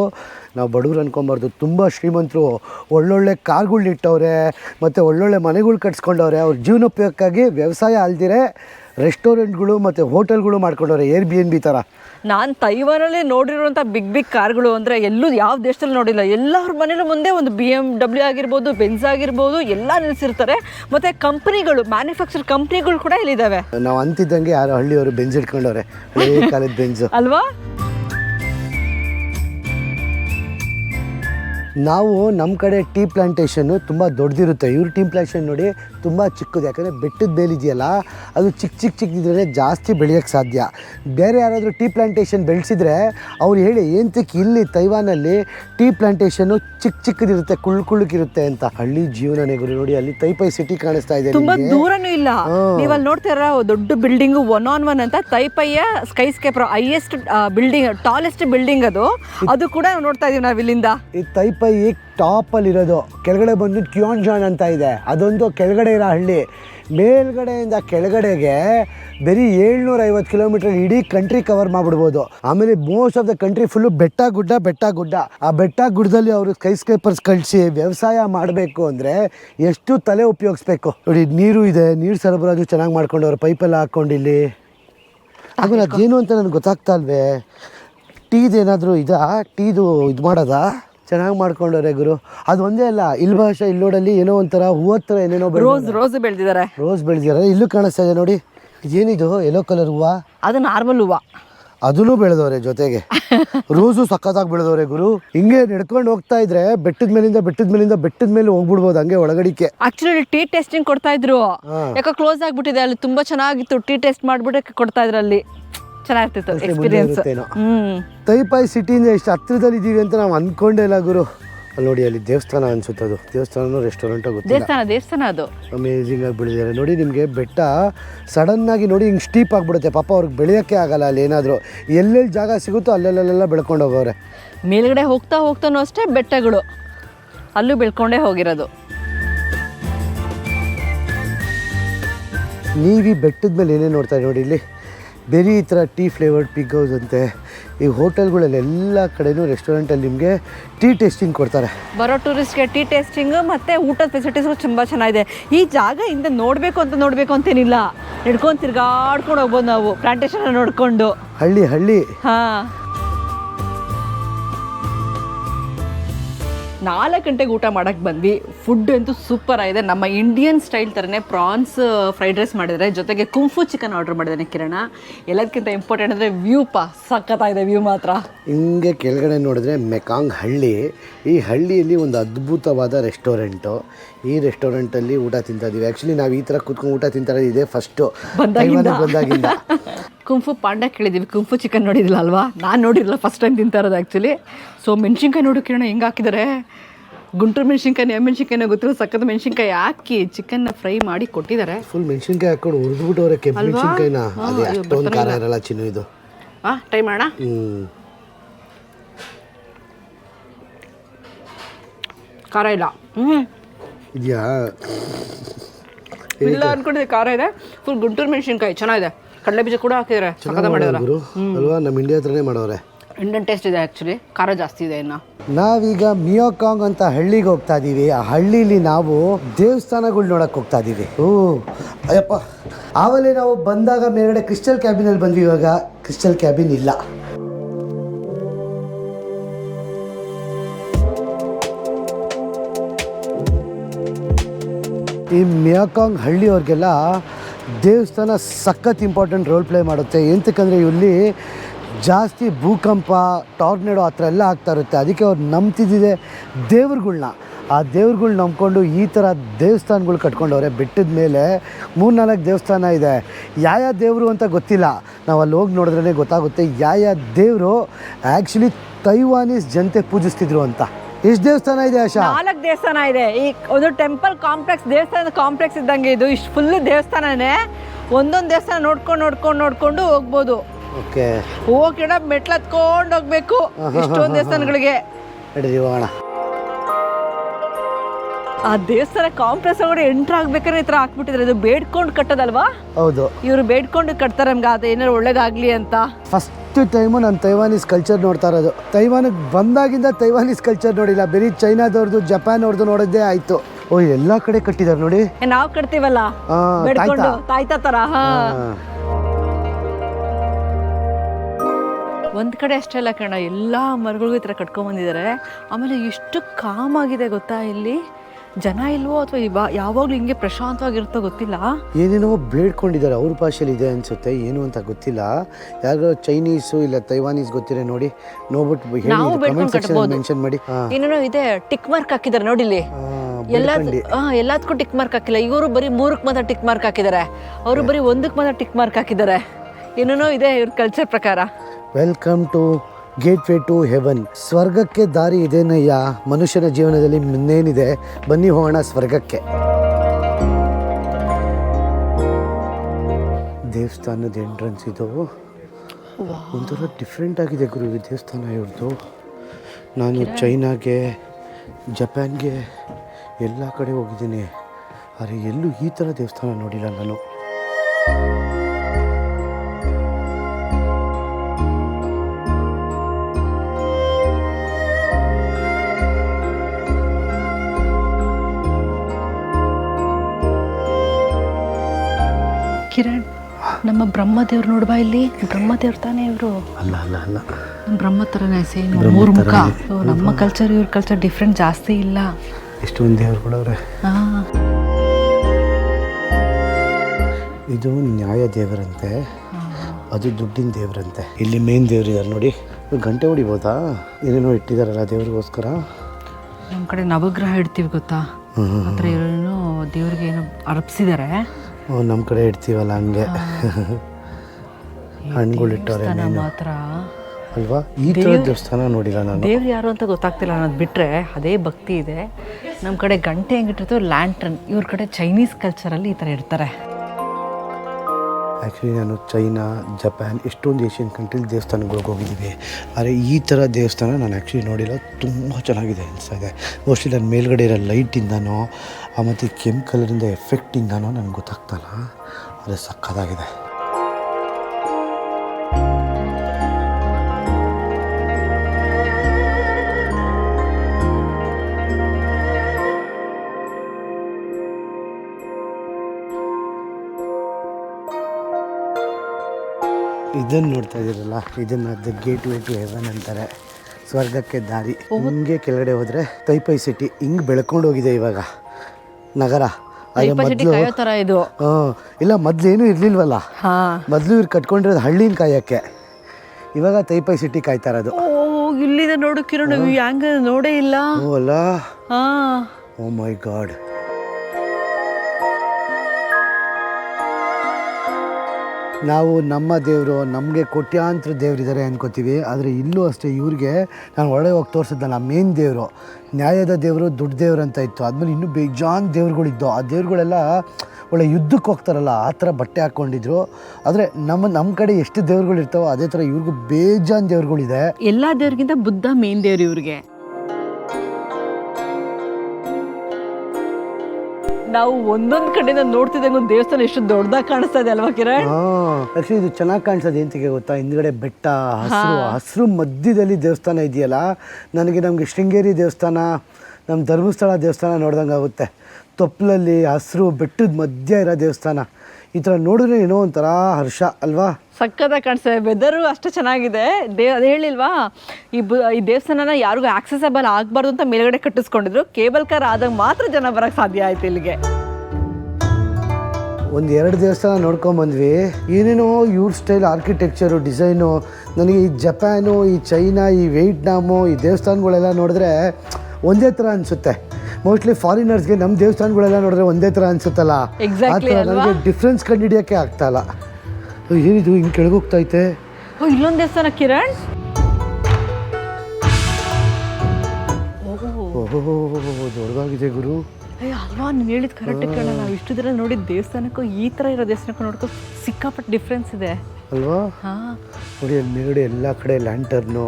ನಾವು ಬಡವ್ರು ಅನ್ಕೊಬಾರ್ದು, ತುಂಬ ಶ್ರೀಮಂತರು, ಒಳ್ಳೊಳ್ಳೆ ಕಾರ್ಗಳ್ನ ಇಟ್ಟವ್ರೆ, ಮತ್ತು ಒಳ್ಳೊಳ್ಳೆ ಮನೆಗಳು ಕಟ್ಸ್ಕೊಂಡವ್ರೆ, ಅವ್ರ ಜೀವನೋಪಯೋಗಕ್ಕಾಗಿ ವ್ಯವಸಾಯ ಅಲ್ದಿರೆ ರೆಸ್ಟೋರೆಂಟ್ಗಳು ಮತ್ತು ಹೋಟೆಲ್ಗಳು ಮಾಡ್ಕೊಂಡವ್ರೆ ಏರ್ ಬಿ ಎನ್ ಬಿ ಥರ ನಾನು ತೈವಾನಲ್ಲಿ ನೋಡಿರುವಂಥ ಬಿಗ್ ಬಿಗ್ ಕಾರ್ಗಳು ಅಂದರೆ ಎಲ್ಲೂ ಯಾವ ದೇಶದಲ್ಲಿ ನೋಡಿಲ್ಲ. ಎಲ್ಲರ ಮನೇಲೂ ಮುಂದೆ ಒಂದು ಬಿ ಎಂ ಡಬ್ಲ್ಯೂ ಆಗಿರ್ಬೋದು ಬೆನ್ಸ್ ಆಗಿರ್ಬೋದು ಎಲ್ಲ ನಿಲ್ಲಿಸಿರ್ತಾರೆ ಮತ್ತು ಕಂಪ್ನಿಗಳು ಮ್ಯಾನುಫ್ಯಾಕ್ಚರ್ ಕಂಪ್ನಿಗಳು ಕೂಡ ಇಲ್ಲಿದ್ದಾವೆ. ನಾವು ಅಂತಿದ್ದಂಗೆ ಯಾರು ಹಳ್ಳಿಯವರು ಬೆಂಜ್ ಇಟ್ಕೊಂಡವ್ರೆ. ಹಳೇ ಕಾಲದ ಬೆಂಜು ಅಲ್ವಾ? ನಾವು ನಮ್ಮ ಕಡೆ ಟೀ ಪ್ಲಾಂಟೇಷನ್ನು ತುಂಬ ದೊಡ್ಡದಿರುತ್ತೆ. ಇವ್ರ ಟೀ ಪ್ಲಾಂಟೇಷನ್ ನೋಡಿ ತುಂಬ ಚಿಕ್ಕದು. ಯಾಕಂದರೆ ಬೆಟ್ಟದ ಬೇಲಿದೆಯಲ್ಲ ಅದು ಚಿಕ್ಕ ಚಿಕ್ಕ ಚಿಕ್ಕದಿದ್ರೆ ಜಾಸ್ತಿ ಬೆಳೆಯೋಕ್ಕೆ ಸಾಧ್ಯ. ಬೇರೆ ಯಾರಾದರೂ ಟೀ ಪ್ಲಾಂಟೇಷನ್ ಬೆಳೆಸಿದ್ರೆ ಅವ್ರು ಹೇಳಿ ಏಂತಕ್ಕೆ ಇಲ್ಲಿ ತೈವಾನಲ್ಲಿ ಟೀ ಪ್ಲಾಂಟೇಷನ್ನು ಚಿಕ್ಕ ಚಿಕ್ಕದಿರುತ್ತೆ ಕುಳ್ ಕುಳ್ಳಕ್ಕಿರುತ್ತೆ ಅಂತ. ಹಳ್ಳಿ ಜೀವನ ಗುರು ನೋಡಿ ಅಲ್ಲಿ ತೈಪೈ ಸಿಟಿ ಕಾಣಿಸ್ತಾ ಇದೆ ತುಂಬಾ. ದೂರನೂ ಇಲ್ಲ. ನೀವು ಅಲ್ಲಿ ನೋಡ್ತೀರಾ ದೊಡ್ಡ ಬಿಲ್ಡಿಂಗ್ ಒನ್ ಆನ್ ಒನ್ ಅಂತ ತೈಪೈಯ skyscraper highest building tallest building ಅದು. ಅದು ಕೂಡ ನೋಡ್ತಾ ಇದೀವಿ ನಾವು ಇಲ್ಲಿಂದ ಈ ತೈಪೈ ಟಾಪಲ್ಲಿರೋದು, ಕೆಳಗಡೆ ಬಂದು ಕ್ಯೋನ್ಜಾನ್ ಅಂತ ಇದೆ. ಅದೊಂದು ಕೆಳಗಡೆ ಇರೋ ಹಳ್ಳಿ. ಮೇಲ್ಗಡೆಯಿಂದ ಕೆಳಗಡೆಗೆ ಬರೀ ಏಳ್ನೂರ ಐವತ್ತು ಕಿಲೋಮೀಟರ್ ಇಡೀ ಕಂಟ್ರಿ ಕವರ್ ಮಾಡಿಬಿಡ್ಬೋದು. ಆಮೇಲೆ most of the country full ಬೆಟ್ಟ ಗುಡ್ಡ ಬೆಟ್ಟ ಗುಡ್ಡ ಆ ಬೆಟ್ಟ ಗುಡ್ಡದಲ್ಲಿ ಅವರು ಸ್ಕೈ ಕಳಿಸಿ ವ್ಯವಸಾಯ ಮಾಡಬೇಕು ಅಂದರೆ ಎಷ್ಟು ತಲೆ ಉಪಯೋಗಿಸ್ಬೇಕು? ನೋಡಿ, ನೀರು ಇದೆ, ನೀರು ಸರಬರಾಜು ಚೆನ್ನಾಗಿ ಮಾಡ್ಕೊಂಡು ಅವ್ರು ಪೈಪೆಲ್ಲ ಹಾಕ್ಕೊಂಡು ಇಲ್ಲಿ. ಆಮೇಲೆ ಅದೇನು ಅಂತ ನನಗೆ ಗೊತ್ತಾಗ್ತಾ ಇಲ್ವೇ? ಟೀದು ಏನಾದರೂ ಇದಾ? ಟೀದು ಇದು ಮಾಡೋದಾ? ಚೆನ್ನಾಗಿ ಮಾಡ್ಕೊಂಡವ್ರೆ ಗುರು. ಅದು ಒಂದೇ ಅಲ್ಲ ಇಲ್ಲಿ ಭಾಷ ಇಲ್ಲೋಡಲ್ಲಿ ಏನೋ ಒಂಥರ ಹೂವ ಥರ ಏನೇನೋ ರೋಸ್ ರೋಸ್ ಬೆಳೆದಿದ್ದಾರೆ ರೋಸ್ ಬೆಳೆದಿದ್ದಾರೆ ಇಲ್ಲೂ ಕಾಣಿಸ್ತಾ ಇದೆ ನೋಡಿ. ಇದೇನಿದು? ಎಲ್ಲೋ ಕಲರ್ ಹೂವು? ಅದು ನಾರ್ಮಲ್ ಹೂವ. ಅದನ್ನು ಬೆಳೆದವ್ರೆ ಜೊತೆಗೆ. ರೋಸು ಸಖತ್ತಾಗಿ ಬೆಳೆದವ್ರೆ ಗುರು. ಹಿಂಗೆ ನಡ್ಕೊಂಡು ಹೋಗ್ತಾ ಇದ್ರೆ ಬೆಟ್ಟದ ಮೇಲಿಂದ ಬೆಟ್ಟದ ಮೇಲಿಂದ ಬೆಟ್ಟದ ಮೇಲೆ ಹೋಗ್ಬಿಡ್ಬೋದು ಹಂಗೆ ಒಳಗಡಿಕೆ. ಆಕ್ಚುಲಿ ಟೀ ಟೆಸ್ಟಿಂಗ್ ಕೊಡ್ತಾ ಇದ್ರು. ಯಾಕೆ ಕ್ಲೋಸ್ ಆಗ್ಬಿಟ್ಟಿದೆ ಅಲ್ಲಿ ತುಂಬಾ ಚೆನ್ನಾಗಿತ್ತು. ಟೀ ಟೆಸ್ಟ್ ಮಾಡ್ಬಿಟ್ಟು ಕೊಡ್ತಾ ಇದ್ರು ಅಲ್ಲಿ. ಚೆನ್ನಾಗಿರ್ತಿತ್ತು ಎಕ್ಸ್ಪೀರಿಯನ್ಸ್. ಹ್ಮ್. ತೈಪಾಯಿ ಸಿಟಿಯಿಂದ ಎಷ್ಟು ಹತ್ತಿರದಲ್ಲಿ ಇದ್ದೀವಿ ಅಂತ ನಾವು ಅನ್ಕೊಂಡೇ ಇಲ್ಲ ಗುರು. ಅಲ್ಲಿ ನೋಡಿ ಅಲ್ಲಿ ದೇವಸ್ಥಾನ ಅನ್ಸುತ್ತೆ ಅದು. ದೇವಸ್ಥಾನ ರೆಸ್ಟೋರೆಂಟ್ ಗೊತ್ತಿಲ್ಲ. ದೇವಸ್ಥಾನ ದೇವಸ್ಥಾನ ಅದು. ಅಮೇಝಿಂಗ್ ಆಗಿ ಬೆಳೆದಿದ್ದಾರೆ ನೋಡಿ ನಿಮಗೆ ಬೆಟ್ಟ ಸಡನ್ ಆಗಿ ನೋಡಿ ಹಿಂಗೆ ಸ್ಟೀಪ್ ಆಗಿಬಿಡುತ್ತೆ. ಪಾಪ ಅವ್ರಿಗೆ ಬೆಳೆಯೋಕ್ಕೆ ಆಗಲ್ಲ ಅಲ್ಲಿ ಏನಾದರೂ. ಎಲ್ಲೆಲ್ಲಿ ಜಾಗ ಸಿಗುತ್ತೋ ಅಲ್ಲೆಲ್ಲೆಲ್ಲ ಬೆಳ್ಕೊಂಡು ಹೋಗೋರೆ ಮೇಲ್ಗಡೆ ಹೋಗ್ತಾ ಹೋಗ್ತಾನೂ ಅಷ್ಟೇ ಬೆಟ್ಟಗಳು. ಅಲ್ಲೂ ಬೆಳ್ಕೊಂಡೇ ಹೋಗಿರೋದು. ನೀವು ಈ ಬೆಟ್ಟದ ಮೇಲೆ ಏನೇನು ನೋಡ್ತಾ ನೋಡಿ ಇಲ್ಲಿ? ಬೇರೆ ಈ ಥರ ಟೀ ಫ್ಲೇವರ್ಡ್ ಪಿಗ್ ಹೌಸ್ ಅಂತೆ. ಈ ಹೋಟೆಲ್ಗಳಲ್ಲಿ ಎಲ್ಲ ಕಡೆನೂ ರೆಸ್ಟೋರೆಂಟಲ್ಲಿ ನಿಮಗೆ ಟೀ ಟೇಸ್ಟಿಂಗ್ ಕೊಡ್ತಾರೆ. ಬರೋ ಟೂರಿಸ್ಟ್ಗೆ ಟೀ ಟೇಸ್ಟಿಂಗ್ ಮತ್ತು ಊಟದ ಫೆಸಿಲಿಟೀಸ್ಗಳು ತುಂಬ ಚೆನ್ನಾಗಿದೆ. ಈ ಜಾಗ ಹಿಂದೆ ನೋಡಬೇಕು ಅಂತ ನೋಡಬೇಕು ಅಂತೇನಿಲ್ಲ. ಹಿಡ್ಕೊಂಡು ತಿರ್ಗಾಡ್ಕೊಂಡು ಹೋಗ್ಬೋದು ನಾವು. ಪ್ಲಾಂಟೇಶನ್ ನೋಡಿಕೊಂಡು. ಹಳ್ಳಿ ಹಳ್ಳಿ. ಹಾಂ. ನಾಲ್ಕು ಗಂಟೆಗೆ ಊಟ ಮಾಡಕ್ಕೆ ಬಂದ್ವಿ. ಫುಡ್ ಅಂತೂ ಸೂಪರ್ ಆಗಿದೆ. ನಮ್ಮ ಇಂಡಿಯನ್ ಸ್ಟೈಲ್ ಥರನೇ ಪ್ರಾನ್ಸ್ ಫ್ರೈಡ್ ರೈಸ್ ಮಾಡಿದರೆ, ಜೊತೆಗೆ ಕುಂಫು ಚಿಕನ್ ಆರ್ಡರ್ ಮಾಡಿದ್ದಾನೆ ಕಿರಣ. ಎಲ್ಲದಕ್ಕಿಂತ ಇಂಪಾರ್ಟೆಂಟ್ ಅಂದರೆ ವ್ಯೂ ಪಾ, ಸಖತ್ತಾಗಿದೆ ವ್ಯೂ ಮಾತ್ರ. ಹಿಂಗೆ ಕೆಳಗಡೆ ನೋಡಿದ್ರೆ ಮೆಕಾಂಗ್ ಹಳ್ಳಿ. ಈ ಹಳ್ಳಿಯಲ್ಲಿ ಒಂದು ಅದ್ಭುತವಾದ ರೆಸ್ಟೋರೆಂಟು ಈ ರೆಸ್ಟೋರೆಂಟಲ್ಲಿ ಊಟ ತಿಂತಾ ಇದೀವಿ ಆ್ಯಕ್ಚುಲಿ ನಾವು ಈ ಥರ ಕೂತ್ಕೊಂಡು ಊಟ ತಿಂತಾ ಇದೆ ಫಸ್ಟು ಬಂದಾಗಿಂದ. ಕುಂಫು ಪಾಂಡ ಕೇಳಿದ್ದೀವಿ ಕುಂಫು ಚಿಕನ್ ನೋಡಿದಿಲ್ಲ ಅಲ್ವಾ? ನಾನು ನೋಡಿರಲಿಲ್ಲ ಫಸ್ಟ್ ಟೈಮ್ ತಿಂತಾ ಇರೋದು ಆ್ಯಕ್ಚುಲಿ ಸೊ ಮೆಣಸಿನ್ಕಾಯಿ ನೋಡು ಕಿರಣ ಹೆಂಗೆ ಹಾಕಿದ್ದಾರೆ ಗುಂಟೂರು ಮೆಣಸಿನ್ಕಾಯಿ ಮೆಣಸಿನ್ಕಾಯಿನ ಗೊತ್ತಿರೋ ಸಕ್ಕದ ಮೆಣಸಿನ್ಕಾಯಿ ಹಾಕಿ ಚಿಕನ್ನ ಫ್ರೈ ಮಾಡಿ ಕೊಟ್ಟಿದ್ದಾರೆ. ಫುಲ್ ಮೆಣಸಿನ್ಕಾಯಿ ಹಾಕೊಂಡು ಹುರಿದ್ಬಿಟ್ಟವ್ರೆ ಕೆಂಪು? ಮೆಣಸಿನ್ಕಾಯಿನ. ಅದೇ ಅಷ್ಟೊಂದು ಖಾರ ಇರಲ್ಲ ಚಿನ್ನು ಇದು. ಹಾಂ ಟ್ರೈ ಮಾಡೋಣ. ಖಾರ ಇಲ್ಲ. ಹ್ಞೂ ಇದೆಯಾ? ಇಲ್ಲ ಅನ್ಕೊಂಡಿದ್ದೆ ಖಾರ ಇದೆ. ಫುಲ್ ಗುಂಟೂರು ಮೆಣಸಿನ್ಕಾಯಿ ಚೆನ್ನಾಗಿದೆ. ಕಡಲೆ ಬೀಜ ಕೂಡ ಹಾಕಿದ್ದಾರೆ ಸಕ್ಕತ್ತ ಮಾಡಿದ್ರು. ಗುರು. ಅಲ್ವಾ? ನಮ್ಮ ಇಂಡಿಯಾ ಹತ್ರನೇ ಮಾಡೋರೆ. ಇಂಡಿಯನ್ ಟೇಸ್ಟ್ ಇದೆ ಆ್ಯಕ್ಚುಲಿ ಖಾರ ಜಾಸ್ತಿ ಇದೆ ಇನ್ನು. ನಾವೀಗ ಮಿಯೋಕಾಂಗ್ ಅಂತ ಹಳ್ಳಿಗೆ ಹೋಗ್ತಾ ಇದೀವಿ. ಆ ಹಳ್ಳಿಲಿ ನಾವು ದೇವಸ್ಥಾನಗಳು ನೋಡಕ್ಕೆ ಹೋಗ್ತಾ ಇದೀವಿ. ಓ ಅಯ್ಯಪ್ಪ. ಆಮೇಲೆ ನಾವು ಬಂದಾಗ ಮೇಲ್ಗಡೆ ಕ್ರಿಸ್ಟಲ್ ಕ್ಯಾಬಿನಲ್ಲಿ ಬಂದ್ವಿ ಇವಾಗ. ಕ್ರಿಸ್ಟಲ್ ಕ್ಯಾಬಿನ್ ಇಲ್ಲ. ಈ ಮಿಯಾಕಾಂಗ್ ಹಳ್ಳಿಯವ್ರಿಗೆಲ್ಲ ದೇವಸ್ಥಾನ ಸಖತ್ ಇಂಪಾರ್ಟೆಂಟ್ ರೋಲ್ ಪ್ಲೇ ಮಾಡುತ್ತೆ. ಎಂತಕ್ಕಂದರೆ ಇಲ್ಲಿ ಜಾಸ್ತಿ ಭೂಕಂಪ, ಟಾರ್ನೆಡೋ ಆ ಥರ ಎಲ್ಲ ಆಗ್ತಾ ಇರುತ್ತೆ. ಅದಕ್ಕೆ ಅವ್ರು ನಂಬ್ತಿದ್ದಿದೆ ದೇವ್ರುಗಳ್ನ. ಆ ದೇವ್ರುಗಳ್ನ ನಂಬ್ಕೊಂಡು ಈ ಥರ ದೇವಸ್ಥಾನಗಳು ಕಟ್ಕೊಂಡವ್ರೆ, ಬೆಟ್ಟದ ಮೇಲೆ ಮೂರ್ನಾಲ್ಕು ದೇವಸ್ಥಾನ ಇದೆ. ಯಾವ ದೇವರು ಅಂತ ಗೊತ್ತಿಲ್ಲ. ನಾವು ಅಲ್ಲಿ ಹೋಗಿ ನೋಡಿದ್ರೇ ಗೊತ್ತಾಗುತ್ತೆ ಯಾವ ದೇವರು ಆ್ಯಕ್ಚುಲಿ ತೈವಾನೀಸ್ ಜನತೆ ಪೂಜಿಸ್ತಿದ್ರು ಅಂತ. ಎಷ್ಟು ದೇವಸ್ಥಾನ ಇದೆ ಆಶಾ? ನಾಲ್ಕು ದೇವಸ್ಥಾನ ಇದೆ. ಈ ಒಂದು ಟೆಂಪಲ್ ಕಾಂಪ್ಲೆಕ್ಸ್ ದೇವಸ್ಥಾನದ ಕಾಂಪ್ಲೆಕ್ಸ್ ಇದ್ದಂಗೆ ಇದು. ಇಷ್ಟು ಫುಲ್ ದೇವಸ್ಥಾನನೇ. ಒಂದೊಂದು ದೇವಸ್ಥಾನ ನೋಡ್ಕೊಂಡು ನೋಡ್ಕೊಂಡು ನೋಡ್ಕೊಂಡು ಹೋಗ್ಬೋದು. ಓಕೆ. ಹೋಗಿಡ ಮೆಟ್ಲು ಹತ್ಕೊಂಡು ಹೋಗ್ಬೇಕು ಇಷ್ಟೊಂದು ದೇವಸ್ಥಾನಗಳಿಗೆ. ನಡೀರಿ ಹೋಗೋಣ. ಆ ದೇವಸ್ಥಾನ ಕಾಂಪ್ಲೆಕ್ಸ್ ಒಳಗಡೆ ಎಂಟ್ರ್ ಆಗ್ಬೇಕಾದ್ರೆ ಈ ಥರ ಹಾಕ್ಬಿಟ್ಟಿದ್ರೆ ಇದು ಬೇಡ್ಕೊಂಡು ಕಟ್ಟೋದಲ್ವಾ? ಹೌದು. ಇವರು ಬೇಡ್ಕೊಂಡು ಕಟ್ತಾರೆ ನಮ್ಗೆ ಅದು ಏನಾರು ಒಳ್ಳೇದಾಗ್ಲಿ ಅಂತ. ಫಸ್ಟ್ ಟೈಮು ನಾನು ತೈವಾನೀಸ್ ಕಲ್ಚರ್ ನೋಡ್ತಾ ಇರೋದು. ತೈವಾನಿಗೆ ಬಂದಾಗಿಂದ ತೈವಾನೀಸ್ ಕಲ್ಚರ್ ನೋಡಿಲ್ಲ. ಬರೀ ಚೈನಾದವ್ರದ್ದು ಜಪಾನ್ ಅವ್ರದ್ದು ನೋಡೋದೇ ಆಯ್ತು. ಓ ಎಲ್ಲ ಕಡೆ ಕಟ್ಟಿದ್ದಾರೆ ನೋಡಿ. ನಾವು ಕಟ್ತೀವಲ್ಲ? ತಾಯ್ತಾ? ತರ. ಒಂದ್ ಕಡೆ ಅಷ್ಟೇ ಅಲ್ಲ ಕಣ ಎಲ್ಲಾ ಮರಗಳಿಗೂ ಈ ತರ ಕಟ್ಕೊಂಡ್ ಬಂದಿದ್ದಾರೆ. ಆಮೇಲೆ ಎಷ್ಟು ಕಾಮ್ ಆಗಿದೆ ಗೊತ್ತಾ ಇಲ್ಲಿ? ಜನ ಇಲ್ವೋ ಅಥವಾ ಯಾವಾಗ್ಲೂ ಹಿಂಗೆ ಪ್ರಶಾಂತವಾಗಿರುತ್ತೋ ಗೊತ್ತಿಲ್ಲ? ಏನೇನೋ ಬೇಡ್ಕೊಂಡಿದ್ದಾರೆ ಅವ್ರ ಭಾಷೆಯಲ್ಲಿ ಇದೆ ಅನ್ಸುತ್ತೆ ಏನು ಅಂತ ಗೊತ್ತಿಲ್ಲ. ಯಾರೋ ಚೈನೀಸು ಇಲ್ಲ ತೈವಾನೀಸ್ ಗೊತ್ತಿದೆ ನೋಡಿ ನೋಡ್ಬಿಟ್ಟು ನಾವು ಬೇಡ್ಕೊಂಡ್ ಕಟ್ಬೋದು. ಮೆನ್ಷನ್ ಮಾಡಿ. ಹಾ. ಏನೇನೋ ಇದೆ ಟಿಕ್ ಮಾರ್ಕ್ ಹಾಕಿದ್ದಾರೆ ನೋಡಿಲಿ ಎಲ್ಲ ಬೇಡ್ಕಂಡು. ಎಲ್ಲದಕ್ಕೂ ಟಿಕ್ ಮಾರ್ಕ್ ಹಾಕಿಲ್ಲ. ಇವರು ಬರೀ ಮೂರಕ್ಕೆ ಮಾತ್ರ ಟಿಕ್ ಮಾರ್ಕ್ ಹಾಕಿದ್ದಾರೆ. ಅವರು ಬರೀ ಒಂದಕ್ಕೆ ಮಾತ್ರ ಟಿಕ್ ಮಾರ್ಕ್ ಹಾಕಿದ್ದಾರೆ. ಏನೇನೋ ಇದೆ ಇವ್ರ ಕಲ್ಚರ್ ಪ್ರಕಾರ. Welcome to gateway to heaven ಸ್ವರ್ಗಕ್ಕೆ ದಾರಿ ಇದೇನಯ್ಯ? ಮನುಷ್ಯನ ಜೀವನದಲ್ಲಿ ಇನ್ನೇನಿದೆ? ಬನ್ನಿ ಹೋಗೋಣ ಸ್ವರ್ಗಕ್ಕೆ. ದೇವಸ್ಥಾನದ ಎಂಟ್ರೆನ್ಸ್ ಇದು. ಒಂಥರ ಡಿಫ್ರೆಂಟ್ ಆಗಿದೆ ಗುರು ಈ ದೇವಸ್ಥಾನ ಇವ್ರದ್ದು. ನಾನು ಚೈನಾಗೆ ಜಪಾನ್ಗೆ ಎಲ್ಲ ಕಡೆ ಹೋಗಿದ್ದೀನಿ. ಆದರೆ ಎಲ್ಲೂ ಈ ಥರ ದೇವಸ್ಥಾನ ನೋಡಿಲ್ಲ ನಾನು. ನಮ್ಮ ಬ್ರಹ್ಮದೇವ್ರು ನೋಡ್ಬಾ ಇಲ್ಲಿ. ಬ್ರಹ್ಮದೇವ್ರು ತಾನೇ ಇವರು. ಅಲ್ಲ ಅಲ್ಲ ಅಲ್ಲ. ಬ್ರಹ್ಮ ಥರನೇ ಸೇಮ್ ಮೂರು ಮುಖ. So, ನಮ್ಮ ಕಲ್ಚರ್ ಇವ್ರ ಕಲ್ಚರ್ ಡಿಫ್ರೆಂಟ್ ಜಾಸ್ತಿ ಇಲ್ಲ. ಎಷ್ಟೊಂದು ದೇವರುಗಳವ್ರೆ ಹಾಂ. ಇದು ನ್ಯಾಯ ದೇವರಂತೆ. ಅದು ದುಡ್ಡಿನ ದೇವರಂತೆ. ಇಲ್ಲಿ ಮೇನ್ ದೇವ್ರಿದ್ದಾರೆ ನೋಡಿ? ಗಂಟೆ ಹೊಡಿಬೋದಾ? ಏನೇನೋ ಇಟ್ಟಿದಾರಲ್ಲ ದೇವ್ರಿಗೋಸ್ಕರ? ನಮ್ಮ ಕಡೆ ನವಗ್ರಹ ಇಡ್ತೀವಿ ಗೊತ್ತಾ? ಆ ಥರ ದೇವ್ರಿಗೆ ಏನೋ ಅರ್ಪಿಸಿದ್ದಾರೆ ನಮ್ಮ ಕಡೆ ಇಡ್ತೀವಲ್ಲ ಹಂಗೆ. ಹಣ್ಣುಗಳಿಟ್ಟವ್ರೆ ಮಾತ್ರ? ಅಲ್ವಾ? ಈ ಥರ ದೇವಸ್ಥಾನ ನೋಡಿಲ್ಲ ನಾನು. ದೇವ್ರು ಯಾರು ಅಂತ ಗೊತ್ತಾಗ್ತಿಲ್ಲ ಅನ್ನೋದು ಬಿಟ್ಟರೆ ಅದೇ ಭಕ್ತಿ ಇದೆ. ನಮ್ಮ ಕಡೆ ಗಂಟೆ ಹೆಂಗಿಟ್ಟಿರ್ತೀವಿ ಲ್ಯಾಂಟ್ರನ್. ಇವ್ರ ಕಡೆ ಚೈನೀಸ್ ಕಲ್ಚರಲ್ಲಿ ಈ ಥರ ಇರ್ತಾರೆ ಆ್ಯಕ್ಚುಲಿ ನಾನು ಚೈನಾ, ಜಪಾನ್ ಎಷ್ಟೊಂದು ಏಷ್ಯನ್ ಕಂಟ್ರೀಲಿ ದೇವಸ್ಥಾನಗಳಿಗೆ ಹೋಗಿದ್ದೀವಿ. ಆದರೆ ಈ ಥರ ದೇವಸ್ಥಾನ ನಾನು ಆ್ಯಕ್ಚುಲಿ ನೋಡಿಲ್ಲ. ತುಂಬ ಚೆನ್ನಾಗಿದೆ ಅನಿಸ್ತಾ ಇದೆ. ಮೋಸ್ಟ್ಲಿ ನಾನು ಮೇಲ್ಗಡೆ ಇರೋ ಲೈಟಿಂದನೋ ಮತ್ತು ಕೆಂಪು ಕಲರಿಂದ ಎಫೆಕ್ಟಿಂದನೋ ನನಗೆ ಗೊತ್ತಾಗ್ತಲ್ಲ ಆದರೆ ಸಕ್ಕತ್ತಾಗಿದೆ ಇದನ್ನು ನೋಡ್ತಾ ಇದ್ದೀರಲ್ಲ ಇದನ್ನು the gateway to heaven ಅಂತಾರೆ ಸ್ವರ್ಗಕ್ಕೆ ದಾರಿ. ಹಿಂಗೆ ಕೆಳಗಡೆ ಹೋದರೆ ತೈಪೈ ಸಿಟಿ ಹಿಂಗೆ ಬೆಳ್ಕೊಂಡು ಹೋಗಿದೆ ಇವಾಗ. ನಗರ. ಅದೇ ಮೊದಲು ಹಾಂ ಇಲ್ಲ ಮೊದ್ಲು ಏನು ಇರಲಿಲ್ವಲ್ಲ? ಹಾ. ಮೊದಲು ಇವ್ರು ಕಟ್ಕೊಂಡಿರೋದು ಹಳ್ಳಿನ ಕಾಯಕ್ಕೆ. ಇವಾಗ ತೈಪೈ ಸಿಟಿ ಕಾಯ್ತಾ ಇರೋದು. ಓ ಇಲ್ಲಿದೆ ನೋಡು ಕಿರಣ್ ಹ್ಯಾಂಗ ನೋಡೇ ಇಲ್ಲ. ಓ ಮೈ ಗಾಡ್ ನಾವು ನಮ್ಮ ದೇವರು, ನಮಗೆ ಕೋಟ್ಯಾಂತರ ದೇವರಿದ್ದಾರೆ ಅಂದ್ಕೋತೀವಿ ಆದರೆ ಇಲ್ಲೂ ಅಷ್ಟೇ ಇವ್ರಿಗೆ ನಾನು ಒಳಗೆ ಹೋಗಿ ತೋರಿಸಿದ್ದಲ್ಲ ಮೇನ್ ದೇವರು. ನ್ಯಾಯದ ದೇವರು, ದುಡ್ಡು ದೇವರು ಅಂತ ಇತ್ತು. ಆದಮೇಲೆ ಇನ್ನೂ ಬೇಜಾನ್ ದೇವ್ರುಗಳಿದ್ದು, ಆ ದೇವ್ರುಗಳೆಲ್ಲ ಒಳ್ಳೆ ಯುದ್ಧಕ್ಕೆ ಹೋಗ್ತಾರಲ್ಲ, ಆ ಥರ ಬಟ್ಟೆ ಹಾಕ್ಕೊಂಡಿದ್ರು. ಆದರೆ ನಮ್ಮ ನಮ್ಮ ಕಡೆ ಎಷ್ಟು ದೇವ್ರುಗಳು ಇರ್ತಾವೋ ಅದೇ ಥರ ಇವ್ರಿಗೂ ಬೇಜಾನ್ ದೇವ್ರುಗಳಿದೆ. ಎಲ್ಲ ದೇವ್ರಿಗಿಂತ ಬುದ್ಧ ಮೇನ್ ದೇವ್ರು ಇವ್ರಿಗೆ. ನಾವು ಒಂದೊಂದ್ ಕಡೆಯಿಂದ ನೋಡ್ತಿದ್ದಂಗೆ ಒಂದು ದೇವಸ್ಥಾನ ಎಷ್ಟು ದೊಡ್ಡದಾಗಿ ಕಾಣಿಸ್ತಾ ಇದೆ ಅಲ್ವಾ ಕಿರಣ್? ಹಾಂ. ಆ್ಯಕ್ಚುಲಿ ಇದು ಚೆನ್ನಾಗಿ ಕಾಣಿಸೋದು ಎಂತಿಗೆ ಗೊತ್ತಾ? ಹಿಂದ್ಗಡೆ ಬೆಟ್ಟ ಹಸಿರು ಹಸಿರು ಮಧ್ಯದಲ್ಲಿ ದೇವಸ್ಥಾನ ಇದೆಯಲ್ಲ? ನನಗೆ ನಮಗೆ ಶೃಂಗೇರಿ ದೇವಸ್ಥಾನ ನಮ್ಮ ಧರ್ಮಸ್ಥಳ ದೇವಸ್ಥಾನ ನೋಡ್ದಂಗೆ ಆಗುತ್ತೆ ತೊಪ್ಪಲಲ್ಲಿ ಹಸಿರು ಬೆಟ್ಟದ ಮಧ್ಯ ಇರೋ ದೇವಸ್ಥಾನ. ಈ ಥರ ನೋಡಿದ್ರೆ ಏನೋ ಒಂಥರ ಹರ್ಷ ಅಲ್ವಾ? ಸಕ್ಕದ ಕಾಣಿಸ್ತದೆ ವೆದರು ಅಷ್ಟು ಚೆನ್ನಾಗಿದೆ. ದೇ ಅದು ಹೇಳಿಲ್ವಾ? ಈ ಬು ಈ ದೇವಸ್ಥಾನನ ಯಾರಿಗೂ ಆಕ್ಸೆಸಬಲ್ ಆಗಬಾರ್ದು ಅಂತ ಮೇಲ್ಗಡೆ ಕಟ್ಟಿಸ್ಕೊಂಡಿದ್ರು. ಕೇಬಲ್ ಕಾರ್ ಆದಾಗ ಮಾತ್ರ ಜನ ಬರೋಕ್ಕೆ ಸಾಧ್ಯ ಆಯ್ತು ಇಲ್ಲಿಗೆ. ಒಂದು ಎರಡು ದೇವಸ್ಥಾನ ನೋಡ್ಕೊಂಬಂದ್ವಿ ಏನೇನೋ ಇವ್ರ ಸ್ಟೈಲ್ ಆರ್ಕಿಟೆಕ್ಚರು ಡಿಸೈನು ನನಗೆ ಈ ಜಪಾನು ಈ ಚೈನಾ ಈ ವಿಯೆಟ್ನಾಮು ಈ ದೇವಸ್ಥಾನಗಳೆಲ್ಲ ನೋಡಿದ್ರೆ ಒಂದೇ ಥರ ಅನಿಸುತ್ತೆ. ಮೋಸ್ಟ್ಲಿ ಫಾರಿನರ್ಸ್ಗೆ ನಮ್ಮ ದೇವಸ್ಥಾನಗಳೆಲ್ಲ ನೋಡಿದ್ರೆ ಒಂದೇ ಥರ ಅನಿಸುತ್ತಲ್ಲ? ಆ ಥರ? ನನಗೆ ಡಿಫ್ರೆನ್ಸ್ ಕಂಡುಹಿಡಿಯೋಕ್ಕೆ ಆಗ್ತಾಯಿಲ್ಲ ಏನಿದು? ಹಿಂಗೆ ಕೆಳಗೋಗ್ತೈತೆ. ಓ ಇಲ್ಲೊಂದು ದೇವಸ್ಥಾನ ಕಿರಣ್? ಓಹೋ. ದೊಡ್ಡದಾಗಿದೆ ಗುರು. ಅಲ್ವಾ? ನೀನು ಹೇಳಿದ ಕರೆಕ್ಟ್ ಕೇಳ ನಾವು ಇಷ್ಟು ದಿನ ನೋಡಿದ ದೇವಸ್ಥಾನಕ್ಕೂ ಈ ಥರ ಇರೋ ದೇವಸ್ಥಾನಕ್ಕೂ ನೋಡ್ಕೊ ಸಿಕ್ಕಾಪಟ್ಟೆ ಡಿಫ್ರೆನ್ಸ್ ಇದೆ. ಅಲ್ವಾ? ಹಾಂ. ನೋಡಿ ಮೇಲ್ಗಡೆ ಎಲ್ಲ ಕಡೆ ಲ್ಯಾಂಟರ್ನು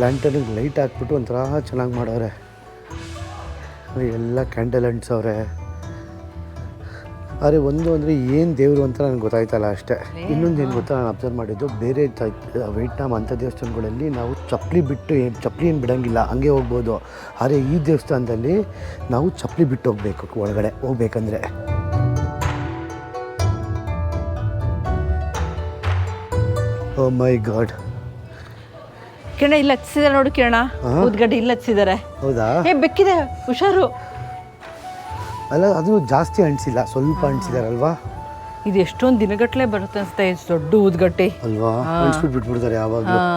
ಲ್ಯಾಂಟರ್ನಿಗೆ ಲೈಟ್ ಹಾಕ್ಬಿಟ್ಟು ಒಂಥರ ಚೆನ್ನಾಗಿ ಎಲ್ಲ ಕ್ಯಾಂಡಲ್ ಅಂಟ್ಸವ್ರೆ ಅರೆ, ಒಂದು ಅಂದರೆ ಏನು ದೇವರು ಅಂತ ನನಗೆ ಗೊತ್ತಾಯ್ತಲ್ಲ ಅಷ್ಟೇ. ಇನ್ನೊಂದು ಏನು ಗೊತ್ತಾ ನಾನು ಅಬ್ಸರ್ವ್ ಮಾಡಿದ್ದು, ಬೇರೆ ವಿಯಟ್ನಾಮ್ ಅಂಥ ದೇವಸ್ಥಾನಗಳಲ್ಲಿ ನಾವು ಚಪ್ಪಲಿ ಬಿಟ್ಟು ಏನು, ಚಪ್ಪಲಿ ಏನು ಬಿಡೋಂಗಿಲ್ಲ, ಹಂಗೆ ಹೋಗ್ಬೋದು. ಆದರೆ ಈ ದೇವಸ್ಥಾನದಲ್ಲಿ ನಾವು ಚಪ್ಪಲಿ ಬಿಟ್ಟು ಹೋಗ್ಬೇಕು, ಒಳಗಡೆ ಹೋಗ್ಬೇಕಂದ್ರೆ. ಓ ಮೈ ಗಾಡ್ ಕಿರಣ ಇಲ್ಲಿ ಹಚ್ಚಿದಾರೆ ನೋಡು ಕಿರಣ. ಉದ್ಗಡ್ಡೆ ಇಲ್ಲಿ ಹಚ್ಚಿದ್ದಾರೆ ಹೌದಾ? ಏ ಬೆಕ್ಕಿದೆ ಹುಷಾರು. ಅಲ್ಲ ಅದು ಜಾಸ್ತಿ ಅಂಟಿಸಿಲ್ಲ ಸ್ವಲ್ಪ ಅಣಿಸಿದಾರಲ್ವಾ ಇದು ಎಷ್ಟೊಂದು ದಿನಗಟ್ಟಲೆ ಬರುತ್ತೆ ಅನ್ಸುತ್ತೆ ಇಷ್ಟು ದೊಡ್ಡ ಉದ್ಗಟ್ಟೆ ಅಲ್ವಾ? ಅಣಿಸ್ಬಿಟ್ಟು ಬಿಟ್ಬಿಡ್ತಾರೆ ಯಾವಾಗಲೂ. ಹಾ.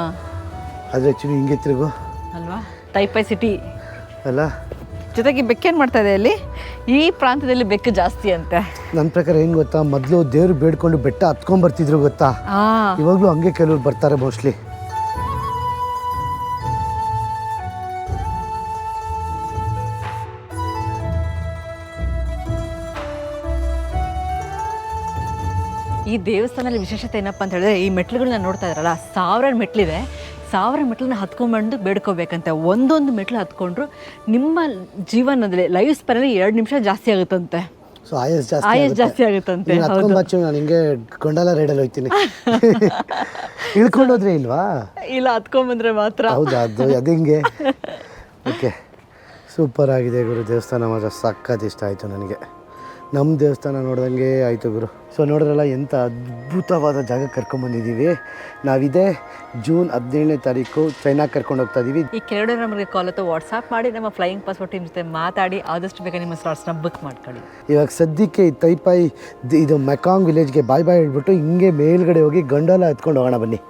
ಆದರೆ ಆ್ಯಕ್ಚುಲಿ ಹಿಂಗೆ ತಿರುಗು. ಅಲ್ವಾ? ಟೈಪೈ ಸಿಟಿ ಅಲ್ಲ? ಜೊತೆಗೆ ಬೆಕ್ಕೇನು ಮಾಡ್ತಾ ಇದೆ ಅಲ್ಲಿ? ಈ ಪ್ರಾಂತ್ಯದಲ್ಲಿ ಬೆಕ್ಕು ಜಾಸ್ತಿ ಅಂತೆ. ನನ್ನ ಪ್ರಕಾರ ಏನು ಗೊತ್ತಾ? ಮೊದಲು ದೇವ್ರು ಬೇಡ್ಕೊಂಡು ಬೆಟ್ಟ ಹತ್ಕೊಂಡ್ ಬರ್ತಿದ್ರು ಗೊತ್ತಾ? ಇವಾಗಲೂ ಹಂಗೆ ಕೆಲವ್ರು ಬರ್ತಾರೆ ಮೋಸ್ಟ್ಲಿ ದೇವಸ್ಥಾನದಲ್ಲಿ ವಿಶೇಷತೆ ಏನಪ್ಪ ಅಂತ ಹೇಳಿದ್ರೆ ಈ ಮೆಟ್ಲುಗಳನ್ನ ನೋಡ್ತಾ ಇದ್ರಲ್ಲ ಸಾವಿರ ಮೆಟ್ಲಿದೆ ಸಾವಿರ ಮೆಟ್ಲನ್ನ ಹತ್ಕೊಂಡ್ಬಂದು ಬೇಡ್ಕೋಬೇಕಂತೆ. ಒಂದೊಂದು ಮೆಟ್ಲು ಹತ್ಕೊಂಡ್ರು ನಿಮ್ಮ ಜೀವನದಲ್ಲಿ ಲೈಫ್ ಸ್ಪೆನಲ್ಲಿ ಎರಡು ನಿಮಿಷ ಜಾಸ್ತಿ ಆಗುತ್ತಂತೆ. ಸೊ ಆಯಸ್ ಜಾಸ್ತಿ ಆಯಸ್. ಜಾಸ್ತಿ ಆಗುತ್ತಂತೆ ನೀನು ಹತ್ಕೊಂಡ್ ಬಚ್ಚು ನಾನು ಹಿಂಗೆ ಗೊಂಡಲ ರೈಡಲ್ಲಿ ಹೋಗ್ತೀನಿ. ಇಳ್ಕೊಂಡೋದ್ರೆ ಇಲ್ವಾ? ಇಲ್ಲ ಹತ್ಕೊಂಡ್ಬಂದ್ರೆ ಮಾತ್ರ. ಹೌದಾ ಅದು ಅದು ಹಿಂಗೆ. ಓಕೆ. ಸೂಪರ್ ಆಗಿದೆ ಗುರು ದೇವಸ್ಥಾನ ಮಾತ್ರ ಸಖತ್ ಇಷ್ಟ ಆಯಿತು ನನಗೆ. ನಮ್ಮ ದೇವಸ್ಥಾನ ನೋಡ್ದಂಗೆ ಆಯಿತು ಗುರು. ಸೊ ನೋಡಿದ್ರಲ್ಲ ಎಂಥ ಅದ್ಭುತವಾದ ಜಾಗ ಕರ್ಕೊಂಬಂದಿದ್ದೀವಿ ನಾವಿದೆ ಜೂನ್ ಹದಿನೇಳನೇ ತಾರೀಕು ಚೈನಾ ಕರ್ಕೊಂಡು ಹೋಗ್ತಾ ಇದ್ದೀವಿ ಈ ಕೆರಡು ನಮಗೆ ಕಾಲ್ ಅಥವಾ ವಾಟ್ಸಾಪ್ ಮಾಡಿ ನಮ್ಮ ಫ್ಲೈಯಿಂಗ್ ಪಾಸ್ಪೋರ್ಟ್ ಟೀಮ್ ಜೊತೆ ಮಾತಾಡಿ ಆದಷ್ಟು ಬೇಗ ನಿಮ್ಮ ಸ್ಲಾಟ್ಸ್ನ ಬುಕ್ ಮಾಡ್ಕೊಳ್ಳಿ. ಇವಾಗ ಸದ್ಯಕ್ಕೆ ಈ ತೈಪಾಯಿ ಇದು ಮೆಕಾಂಗ್ ವಿಲೇಜ್ಗೆ ಬಾಯ್ ಬಾಯ್ ಹೇಳ್ಬಿಟ್ಟು ಹಿಂಗೆ ಮೇಲ್ಗಡೆ ಹೋಗಿ ಗಂಡೋಲ ಎತ್ಕೊಂಡು ಹೋಗೋಣ ಬನ್ನಿ.